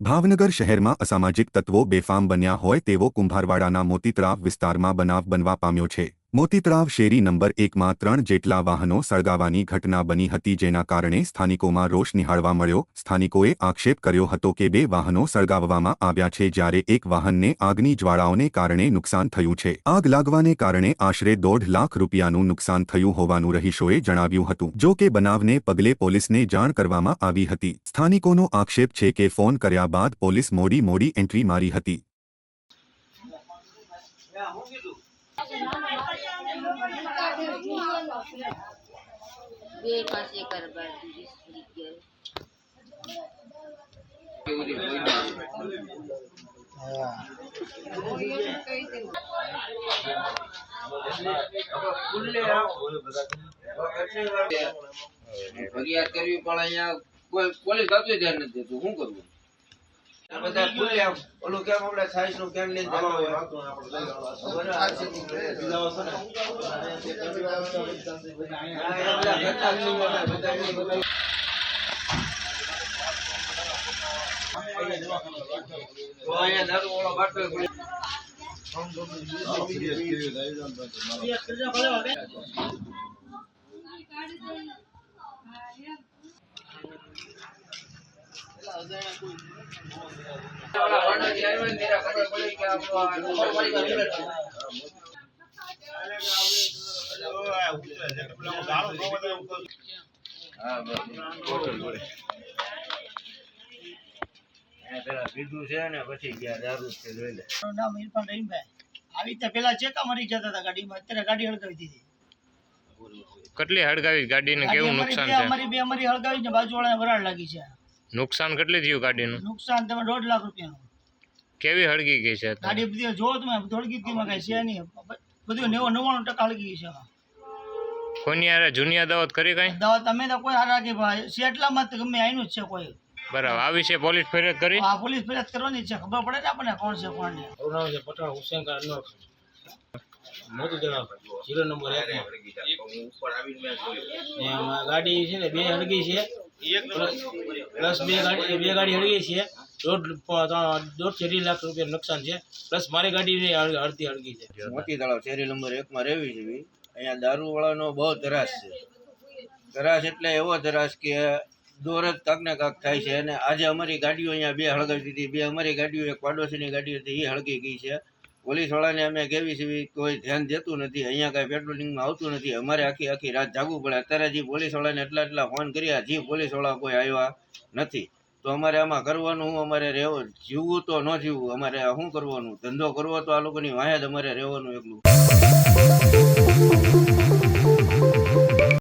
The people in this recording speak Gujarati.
ભાવનગર શહેરમાં અસામાજિક તત્વો બેફામ બન્યા હોય તેવો કુંભારવાડાના મોતીતરાવ વિસ્તારમાં બનાવ બનવા પામ્યો છે. મોતીતરાવ શેરી નંબર એકમાં ત્રણ જેટલા વાહનો સળગાવાની ઘટના બની હતી જેના કારણે સ્થાનિકોમાં રોષ નિહાળવા મળ્યો. સ્થાનિકોએ આક્ષેપ કર્યો હતો કે બે વાહનો સળગાવવામાં આવ્યા છે જ્યારે એક વાહનને આગની જ્વાળાઓને કારણે નુકસાન થયું છે. આગ લાગવાને કારણે આશરે દોઢ લાખ રૂપિયાનું નુકસાન થયું હોવાનું રહીશોએ જણાવ્યું હતું. જો કે બનાવને પગલે પોલીસને જાણ કરવામાં આવી હતી. સ્થાનિકોનો આક્ષેપ છે કે ફોન કર્યા બાદ પોલીસ મોડી મોડી એન્ટ્રી મારી હતી. ફરિયાદ કરવી પણ અહીંયા કોઈ પોલીસ આપતું ધ્યાન નથી દેતું શું કરવું? બધા આમ ઓલું કેમ આપણે સાઈઝનું કેમ લઈને જતા હોય અહીંયા દારૂ વાળો બાટલો ખુલ્લે. ઓલા ભાંડોજી આવ્યા ને ત્યારે ખબર પડી કે આપણો આ નંબર પડી ગયો. હા, બસ. પીધું છે ને પછી ગયા દારૂ છે જોઈ લે નામ ઇરફાન રહીમભાઈ. આવી રીતે પેલા ચેકા મરી જતા હતા ગાડીમાં. અત્યારે ગાડી હળગાવી દીધી. કેટલી હળગાવી? ગાડીને ને કેવું નુકસાન છે? અમારી બે અમારી હળગાવી ને બાજુવાળાને વરાળ લાગી છે. નુકસાન કેટલી થયું ગાડીનું? નુકસાન તમે દોઢ લાખ રૂપિયાનું. કેવી હળગી ગઈ છે? ગાડી બધી જો તમે હળગી ગઈ માં કઈ છે નહીં. બધું નેવું નવ્વાણું ટકા હળગી ગઈ છે. કોની યારે જુનિયા દાવત કરી કઈ? દાવત તમે તો કોઈ હારા કે ભાઈ શેટલામાં તો ગમે આઈનું જ છે કોઈ. બરાબર આ વિશે પોલીસ ફરિયાદ કરી? આ પોલીસ ફરિયાદ કરવાની જ છે ખબર પડે ને આપણને કોણ છે કોણ નહીં. મારું નામ છે પઠાણ હુસેન કા અનવર મોતું જણાવ જીરો નંબર એકમાં ને આમાં ગાડી છે ને બે હળગી છે. પ્લસ બે ગાડી બે ગાડી હળગી છે દોઢ દોઢથી લાખ રૂપિયા નુકસાન છે. પ્લસ મારી ગાડી અડધી હળગી છે. મોટી તળાવ ચેરી નંબર એકમાં રહેવી છે અહીંયા દારૂ વાળાનો બહુ ધરાશ છે. ધરાશ એટલે એવો ધરાશ કે દોર જ કાંક ને કાંક થાય છે. અને આજે અમારી ગાડીઓ અહીંયા બે હળગાવી દીધી. બે અમારી ગાડીઓ, એક પાડોશીની ગાડી હતી એ હળગી ગઈ છે. પોલીસ વાળાને અમે કેવી સીવી કોઈ ધ્યાન દેતું નથી, અહીંયા કાંઈ પેટ્રોલિંગમાં આવતું નથી, અમારે આખી આખી રાત જાગવું પડે. અત્યારે જે પોલીસ વાળાને એટલા એટલા ફોન કર્યા, જે પોલીસવાળા કોઈ આવ્યા નથી. તો અમારે આમાં કરવાનું હું અમારે રહેવું જીવવું તો ન જીવવું, અમારે શું કરવાનું? ધંધો કરવો તો આ લોકોની વાંહે જ અમારે રહેવાનું એકલું.